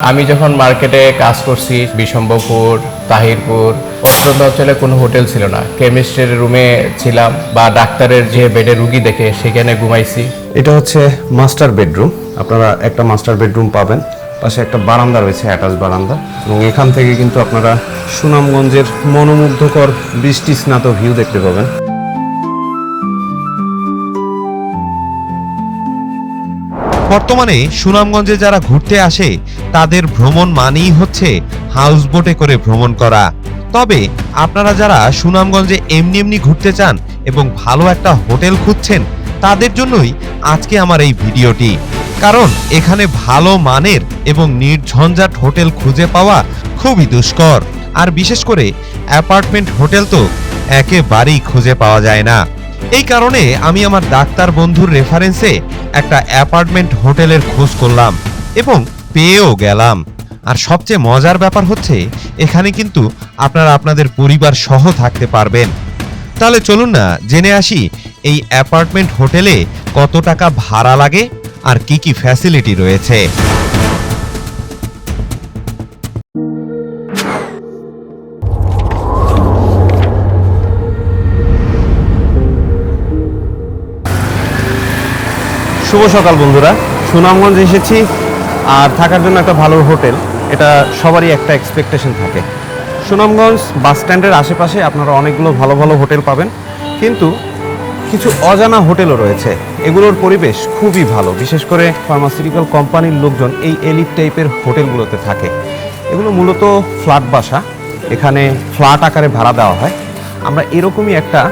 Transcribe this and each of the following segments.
আমি যখন মার্কেটে কাজ করছি বিশম্বপুর তাহিরপুর, অত্যন্ত অঞ্চলে কোনো হোটেল ছিল না। কেমিস্ট্রির রুমে ছিলাম বা ডাক্তারের যে বেডে রুগী দেখে সেখানে ঘুমাইছি। এটা হচ্ছে মাস্টার বেডরুম। আপনারা একটা মাস্টার বেডরুম পাবেন। পাশে একটা বারান্দা রয়েছে, অ্যাটাচ বারান্দা। এবং এখান থেকে কিন্তু আপনারা সুনামগঞ্জের মনোমুগ্ধকর বৃষ্টি স্নাত ভিউ দেখতে পাবেন। বর্তমানে সুনামগঞ্জে যারা ঘুরতে আসে, তাদের ভ্রমণ মানেই হচ্ছে হাউস বোটে করে ভ্রমণ করা। তবে আপনারা যারা সুনামগঞ্জে এমনি এমনি ঘুরতে চান এবং ভালো একটা হোটেল খুঁজছেন, তাদের জন্যই আজকে আমার এই ভিডিওটি। কারণ এখানে ভালো মানের এবং নির্ঝঞ্ঝাট হোটেল খুঁজে পাওয়া খুবই দুষ্কর। আর বিশেষ করে অ্যাপার্টমেন্ট হোটেল তো একেবারেই খুঁজে পাওয়া যায় না। এই কারণে আমি আমার ডাক্তার বন্ধুর রেফারেন্সে একটা অ্যাপার্টমেন্ট হোটেলের খোঁজ করলাম এবং পেয়েও গেলাম। আর সবচেয়ে মজার ব্যাপার হচ্ছে, এখানে কিন্তু আপনারা আপনাদের পরিবার সহ থাকতে পারবেন। তাহলে চলুন না, জেনে আসি এই অ্যাপার্টমেন্ট হোটেলে কত টাকা ভাড়া লাগে আর কি কি ফ্যাসিলিটি রয়েছে। শুভ সকাল বন্ধুরা। সুনামগঞ্জ এসেছি আর থাকার জন্য একটা ভালো হোটেল। এটা সবারই একটা এক্সপেকটেশন থাকে। সুনামগঞ্জ বাস স্ট্যান্ডের আশেপাশে আপনারা অনেকগুলো ভালো ভালো হোটেল পাবেন। কিন্তু কিছু অজানা হোটেলও রয়েছে। এগুলোর পরিবেশ খুবই ভালো। বিশেষ করে ফার্মাসিউটিক্যাল কোম্পানির লোকজন এই এলিট টাইপের হোটেলগুলোতে থাকে। এগুলো মূলত ফ্ল্যাট বাসা। এখানে ফ্ল্যাট আকারে ভাড়া দেওয়া হয়। আমরা এরকমই একটা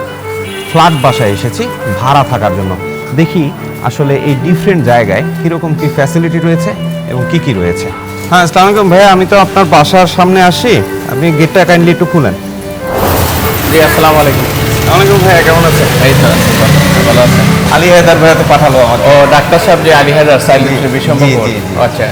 ফ্ল্যাট বাসায় এসেছি ভাড়া থাকার জন্য। দেখি আসলে এই ডিফারেন্ট জায়গায় কীরকম কী ফ্যাসিলিটি রয়েছে এবং কি কি রয়েছে? হ্যাঁ আসসালামু আলাইকুম ভাইয়া আমি তো আপনার বাসার সামনে আসি। আপনি গেটটা কাইন্ডলি একটু খুলেন। জি আসসালামু আলাইকুম। আসসালামাইকুম ভাইয়া কেমন আছেন? এই তো ভালো আছেন আলী হায়দার ভাইয়া তো পাঠালো আমাকে। ও ডাক্তার সাহেব যে আলী বিশম্বপুর জি, জি। আচ্ছা।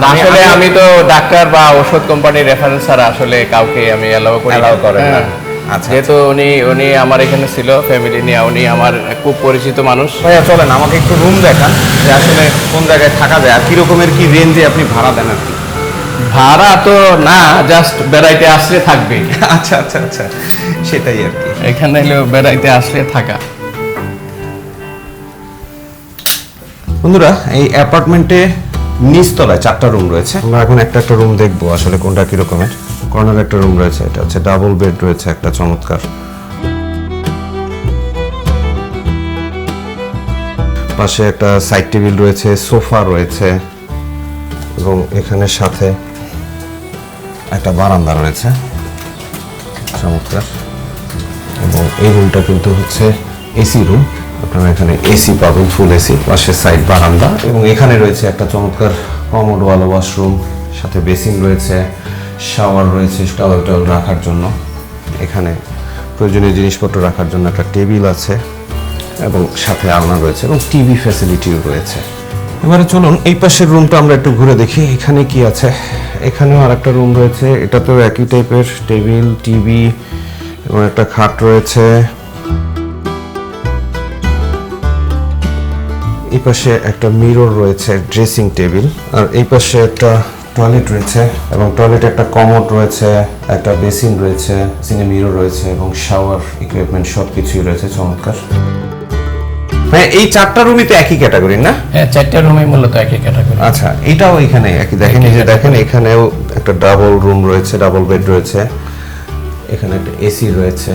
আমি- আসলে আমি- তো ডাক্তার বা ওষুধ কোম্পানির রেফারেন্স ছাড়া আসলে কাউকে আমি এলাও করি। Allow করেন না। আচ্ছা, যেহেতু উনি উনি আমার এখানে ছিল ফ্যামিলি নিয়ে উনি আমার খুব পরিচিত মানুষ। ভাইয়া চলেন আমাকে একটু রুম দেখান যে আসলে কোন জায়গায় থাকা যায় আর কি রকমের কি রেঞ্জে আপনি ভাড়া দেন আর কি? ভাড়া তো না জাস্ট বেড়াইতে আসলে থাকবে আচ্ছা আচ্ছা আচ্ছা সেটাই আর কি। এখানে হলো বেড়াইতে আসলে থাকা। বন্ধুরা এই অ্যাপার্টমেন্টে নিচতলায় চারটা রুম রয়েছে। আমরা এখন একটা একটা রুম দেখব আসলে কোনটা কি রকমের কর্নার একটা রুম রয়েছে, এটা হচ্ছে ডাবল বেড রয়েছে, একটা চমৎকার। পাশে একটা সাইড টেবিল রয়েছে, সোফা রয়েছে, এবং এখানে সাথে একটা বারান্দা রয়েছে। চমৎকার। এবং এই রুমটা কিন্তু হচ্ছে এসি রুম আপনারা এখানে এসি পাবেন ফুল এসি পাশে সাইড বারান্দা এবং এখানে রয়েছে একটা চমৎকার কমোড ওয়ালা ওয়াশরুম সাথে বেসিন রয়েছে শাওয়ার রয়েছে টাওয়েল টাওয়েল রাখার জন্য। এখানে প্রয়োজনীয় জিনিসপত্র রাখার জন্য একটা টেবিল আছে এবং সাথে আলনা রয়েছে এবং টিভি ফ্যাসিলিটিও রয়েছে। এবারে চলুন, এই পাশের রুমটা আমরা একটু ঘুরে দেখি, এখানে কি আছে? এখানেও আর একটা রুম রয়েছে, এটাতেও একই টাইপের টেবিল টিভি এবং একটা খাট রয়েছে। পাশে একটা মিরর রয়েছে ড্রেসিং টেবিল আর এই পাশে একটা টয়লেট রয়েছে এবং টয়লেটে একটা কমোড রয়েছে একটা বেসিন রয়েছে সিনে মিরর রয়েছে এবং শাওয়ার ইকুইপমেন্ট সব কিছুই রয়েছে চমৎকার। হ্যাঁ এই চারটা রুমই তো একই ক্যাটাগরি না? হ্যাঁ চারটা রুমে মূলত একই ক্যাটাগরি আচ্ছা এটাও এখানে একই দেখেন এই যে দেখেন এখানেও একটা ডাবল রুম রয়েছে ডাবল বেড রয়েছে। এখানে একটা এসি রয়েছে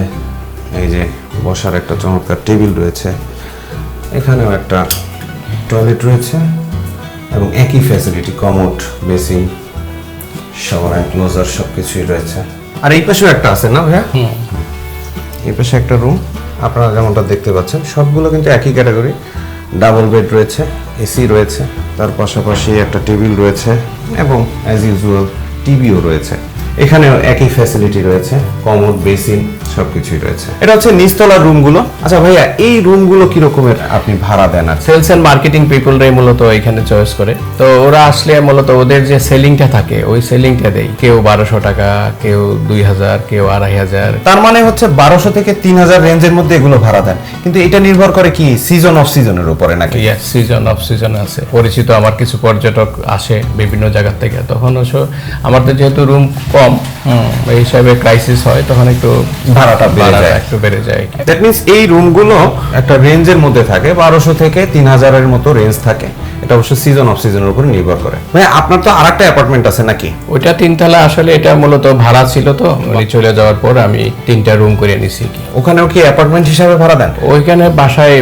এই যে বসার একটা চমৎকার টেবিল রয়েছে। এখানেও একটা টয়লেট রয়েছে এবং একই facility commode basin shower and closure সব কিছুই রয়েছে। আর এই পাশেও একটা আছে না ভাইয়া? এই পাশে একটা রুম আপনারা যেমনটা দেখতে পাচ্ছেন সবগুলো কিন্তু একই ক্যাটাগরি ডাবল বেড রয়েছে এসি রয়েছে তার পাশাপাশি একটা টেবিল রয়েছে এবং অ্যাজ ইউজুয়াল টিভিও রয়েছে। এখানেও একই ফ্যাসিলিটি রয়েছে কমোড বেসিন সবকিছুই রয়েছে। এটা হচ্ছে নিচতলার রুমগুলো আচ্ছা ভাইয়া এই রুমগুলো কি রকমের আপনি ভাড়া দেন? আর সেলস এন্ড মার্কেটিং পিপলরাই মূলত এখানে চয়েস করে। তো ওরা আসলে মূলত ওদের যে সেলিংটা থাকে ওই সেলিংটা দেয়। কেউ বারোশো টাকা কেউ দুই হাজার কেউ আড়াই হাজার। তার মানে হচ্ছে বারোশো থেকে তিন হাজার রেঞ্জের মধ্যে এগুলো ভাড়া দেন। কিন্তু এটা নির্ভর করে কি সিজন অফ সিজনের উপরে নাকি? সিজন অফ সিজন আছে। পরিচিত আমার কিছু পর্যটক আসে বিভিন্ন জায়গা থেকে। তখন আমাদের যেহেতু রুম কম এই হিসাবে ক্রাইসিস হয় তখন একটু ভাড়াটা বেড়ে যায়। একটু বেড়ে যায় দ্যাট মিনস এই রুমগুলো একটা রেঞ্জের মধ্যে থাকে বারোশো থেকে তিন হাজারের মতো রেঞ্জ থাকে। এটা অবশ্য সিজন অফ সিজনের উপর নির্ভর করে। ভাই আপনার তো আর একটা অ্যাপার্টমেন্ট আছে নাকি? ওইটা তিনতলা আসলে এটা মূলত ভাড়া ছিল তো উনি চলে যাওয়ার পর আমি তিনটা রুম করে নিছি কি? ওখানেও কি অ্যাপার্টমেন্ট হিসাবে ভাড়া দেন? ওইখানে বাসায়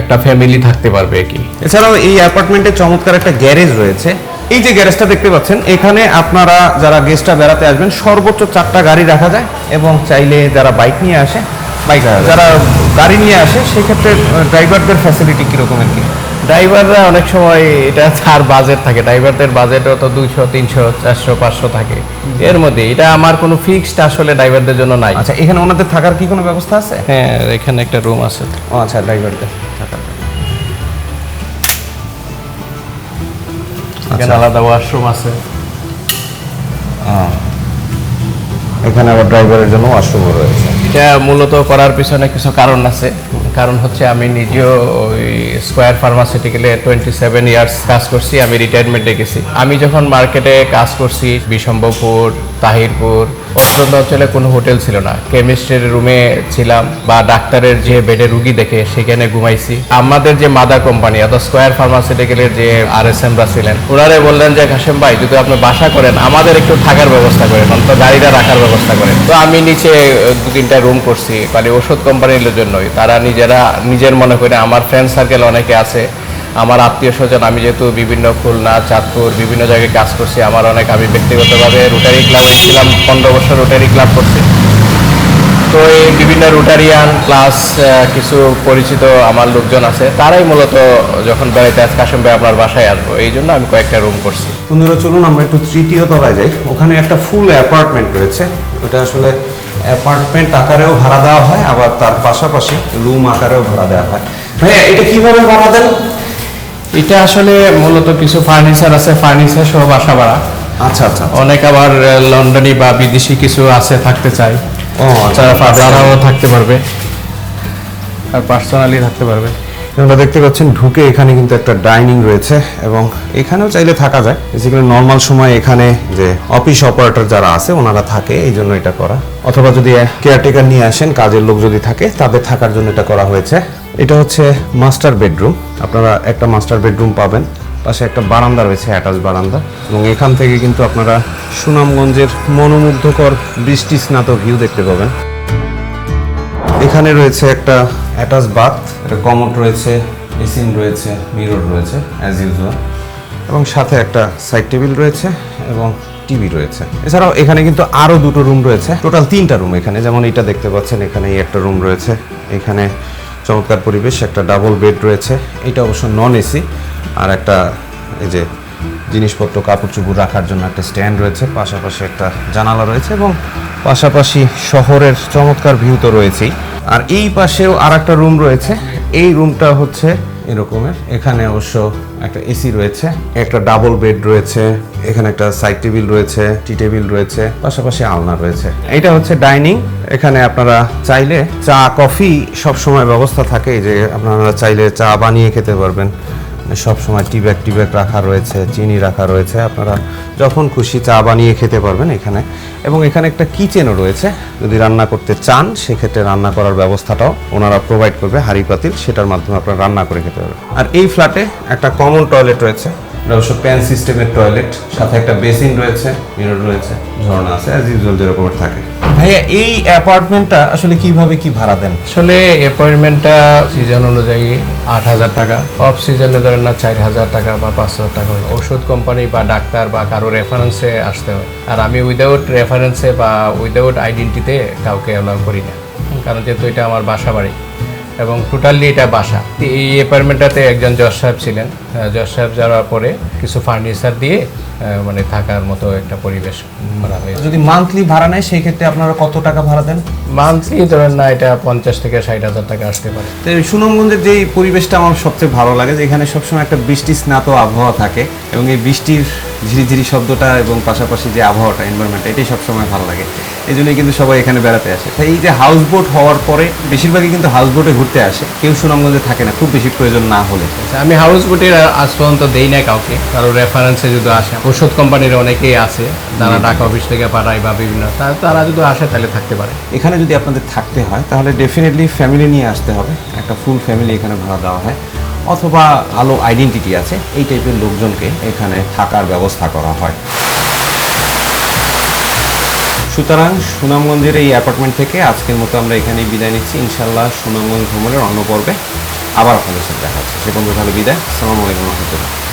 একটা ফ্যামিলি থাকতে পারবে কি? এছাড়াও এই অ্যাপার্টমেন্টে চমৎকার একটা গ্যারেজ রয়েছে। এই যে গ্যারেজটা দেখতে পাচ্ছেন এখানে আপনারা যারা গেস্টরা বেড়াতে আসবেন সর্বোচ্চ চারটা গাড়ি রাখা যায় এবং চাইলে যারা বাইক নিয়ে আসে বাইক যারা গাড়ি নিয়ে আসে সেক্ষেত্রে ড্রাইভারদের ফ্যাসিলিটি কীরকমের কি? ড্রাইভাররা অনেক সময় এটা তার বাজেট থাকে। ড্রাইভারদের বাজেটও তো দুইশো তিনশো চারশো পাঁচশো থাকে। এর মধ্যে এটা আমার কোনো ফিক্সড আসলে ড্রাইভারদের জন্য নাই। আচ্ছা এখানে ওনাদের থাকার কি কোনো ব্যবস্থা আছে? হ্যাঁ এখানে একটা রুম আছে। ও আচ্ছা ড্রাইভারদের। এখানে আলাদা ওয়াশরুম আছে। এখানে আবার ড্রাইভারের জন্য ওয়াশরুম রয়েছে। এটা মূলত করার পিছনে কিছু কারণ আছে। কারণ হচ্ছে আমি নিজেও ওই স্কোয়ার ফার্মাসিউটিক্যালে টোয়েন্টি সেভেন ইয়ার্স কাজ করছি আমি রিটায়ারমেন্টে গেছি। আমি যখন মার্কেটে কাজ করছি বিশম্বপুর তাহিরপুর অত্যন্ত অঞ্চলে কোনো হোটেল ছিল না। কেমিস্ট্রির রুমে ছিলাম বা ডাক্তারের যে বেডে রুগী দেখে সেখানে ঘুমাইছি। আমাদের যে মাদার কোম্পানি অর্থাৎ স্কোয়ার ফার্মাসিউটিক্যালের যে আর এস এমরা ছিলেন, ওনারে বললেন যে, কাশেম ভাই, যদি আপনি বাসা করেন, আমাদের একটু থাকার ব্যবস্থা করেন, অন্তত গাড়িটা রাখার ব্যবস্থা করেন। তো আমি নিচে দু তিনটা রুম করছি মানে ওষুধ কোম্পানির জন্যই তারা নিজেরা নিজের মনে করে, আমার ফ্রেন্ড সার্কেল অনেকে আছে আমার আত্মীয় স্বজন, আমি যেহেতু বিভিন্ন খুলনা, চাঁদপুর, বিভিন্ন জায়গায় কাজ করছি, আমার অনেক আমি ব্যক্তিগতভাবে রোটারি ক্লাবে ছিলাম, পনেরো বছর রোটারি ক্লাব করছি। তো এই বিভিন্ন রোটারিয়ান প্লাস কিছু পরিচিত আমার লোকজন আছে, তারাই মূলত যখন বেড়াইতে আজ কাশেম ভাই আপনার বাসায় আসব, এই জন্য আমি কয়েকটা রুম করছি। বন্ধুরা, চলুন আমরা একটু তৃতীয় তলায় যাই। ওখানে একটা ফুল অ্যাপার্টমেন্ট রয়েছে। ওটা আসলে অ্যাপার্টমেন্ট আকারেও ভাড়া দেওয়া হয়, আবার তার পাশাপাশি রুম আকারেও ভাড়া দেওয়া হয়। ভাইয়া, এটা কীভাবে ভাড়া দেন? এটা আসলে মূলত কিছু ফার্নিচার আছে ফার্নিচার সহ বাসা ভাড়া। আচ্ছা আচ্ছা। অনেক আবার লন্ডনে বা বিদেশি কিছু আছে থাকতে চাই। ও আচ্ছা তারা তারাও থাকতে পারবে। আর পার্সোনালি থাকতে পারবে। আপনারা দেখতে পাচ্ছেন ঢুকে এখানে কিন্তু একটা ডাইনিং রয়েছে এবং এখানেও চাইলে থাকা যায়। বেসিক্যালি নর্মাল সময় এখানে যে অফিস অপারেটর যারা আছে, ওনারা থাকে, এই জন্য এটা করা। অথবা যদি কেয়ারটেকার নিয়ে আসেন, কাজের লোক যদি থাকে, তাদের থাকার জন্য এটা করা হয়েছে। এটা হচ্ছে মাস্টার বেডরুম আপনারা একটা মাস্টার বেডরুম পাবেন। পাশে একটা বারান্দা রয়েছে অ্যাটাচ বারান্দা। এবং এখান থেকে কিন্তু আপনারা সুনামগঞ্জের মনোমুগ্ধকর বৃষ্টি স্নাত ভিউ দেখতে পাবেন। এখানে রয়েছে একটা অ্যাটাচ বাথ একটা কমোড রয়েছে, এসিন রয়েছে, মিরর রয়েছে অ্যাজ ইউজুয়াল এবং সাথে একটা সাইড টেবিল রয়েছে এবং টিভি রয়েছে। এছাড়াও এখানে কিন্তু আরও দুটো রুম রয়েছে। টোটাল তিনটা রুম এখানে। যেমন এটা দেখতে পাচ্ছেন, এখানে একটা রুম রয়েছে। এখানে চমৎকার পরিবেশ, একটা ডাবল বেড রয়েছে। এটা অবশ্য নন এসি আর একটা, এই যে জিনিসপত্র, কাপড় চুপড় রাখার জন্য একটা স্ট্যান্ড রয়েছে। পাশাপাশি একটা জানালা রয়েছে এবং পাশাপাশি শহরের চমৎকার ভিউ তো রয়েছেই। আর এই পাশেও আর একটা রুম রয়েছে। এই রুমটা হচ্ছে এরকমের এখানে অবশ্য একটা এসি রয়েছে, একটা ডাবল বেড রয়েছে, এখানে একটা সাইড টেবিল রয়েছে টি টেবিল রয়েছে, পাশাপাশি আলনা রয়েছে। এটা হচ্ছে ডাইনিং এখানে আপনারা চাইলে চা কফি সব সময় ব্যবস্থা থাকে যে আপনারা চাইলে চা বানিয়ে খেতে পারবেন। সব সময় টি ব্যাগ টি ব্যাগ রাখা রয়েছে, চিনি রাখা রয়েছে। আপনারা যখন খুশি চা বানিয়ে খেতে পারবেন এখানে। এবং এখানে একটা কিচেনও রয়েছে। যদি রান্না করতে চান, সেক্ষেত্রে রান্না করার ব্যবস্থাটাও ওনারা প্রোভাইড করবে হাঁড়ি পাতিল, সেটার মাধ্যমে আপনারা রান্না করে খেতে পারবেন। আর এই ফ্ল্যাটে একটা কমন টয়লেট রয়েছে। এটা অবশ্য প্যান সিস্টেমের টয়লেট সাথে একটা বেসিন রয়েছে মিরর রয়েছে, ঝর্ণা আছে অ্যাজ ইউজুয়াল যেরকম থাকে। ভাইয়া, এই অ্যাপার্টমেন্টটা আসলে কীভাবে কি ভাড়া দেন? আসলে অ্যাপয়েন্টমেন্টটা সিজন অনুযায়ী আট হাজার টাকা অফ সিজনে ধরেন না চার হাজার টাকা বা পাঁচ হাজার টাকা। ওষুধ কোম্পানি বা ডাক্তার বা কারও রেফারেন্সে আসতে হয়। আর আমি উইদাউট রেফারেন্সে বা উইদাউট আইডেন্টিতে কাউকে অ্যালাউ করি না। কারণ যেহেতু এটা আমার বাসা বাড়ি এবং টোটালি এটা বাসা। এই অ্যাপার্টমেন্টটাতে একজন জজ সাহেব ছিলেন। জজ সাহেব যাওয়ার পরে কিছু ফার্নিচার দিয়ে মানে থাকার মতো একটা পরিবেশ করা হয়েছে। যদি মান্থলি ভাড়া নেয় সেই ক্ষেত্রে আপনারা কত টাকা ভাড়া দেন? মান্থলি ধরেন না এটা পঞ্চাশ থেকে ষাট হাজার টাকা আসতে পারে। তো এই সুনামগঞ্জের যে পরিবেশটা আমার সবচেয়ে ভালো লাগে যে এখানে সবসময় একটা বৃষ্টি স্নাত আবহাওয়া থাকে এবং এই বৃষ্টির ঝিরিঝিরি শব্দটা এবং পাশাপাশি যে আবহাওয়াটা এনভায়রনমেন্ট এটাই সবসময় ভালো লাগে। এই জন্যই কিন্তু সবাই এখানে বেড়াতে আসে। তাই এই যে হাউস বোট হওয়ার পরে বেশিরভাগই কিন্তু হাউস বোটে ঘুরতে আসে। কেউ সুনামগঞ্জে থাকে না খুব বেশি প্রয়োজন না হলে। আচ্ছা, আমি হাউস বোটের আজ পর্যন্ত দেই না কাউকে কারও রেফারেন্সে যদি আসে ওষুধ কোম্পানির অনেকেই আছে যারা ঢাকা অফিস থেকে পাঠায় বা বিভিন্ন তারা যদি আসে তাহলে থাকতে পারে। এখানে যদি আপনাদের থাকতে হয় তাহলে ডেফিনেটলি ফ্যামিলি নিয়ে আসতে হবে। একটা ফুল ফ্যামিলি এখানে ভাড়া দেওয়া হয়। অথবা আলো আইডেন্টিটি আছে, এই টাইপের লোকজনকে এখানে থাকার ব্যবস্থা করা হয়। সুতরাং সুনামগঞ্জের এই অ্যাপার্টমেন্ট থেকে আজকের মতো আমরা এখানেই বিদায় নিচ্ছি। ইনশাল্লাহ সুনামগঞ্জ ভ্রমণের অন্য পর্বে আবার আপনাদের সাথে দেখা হচ্ছে। সে পর্যন্ত তাহলে বিদায়। সালামালাইকুম রহমতুল্লাহ।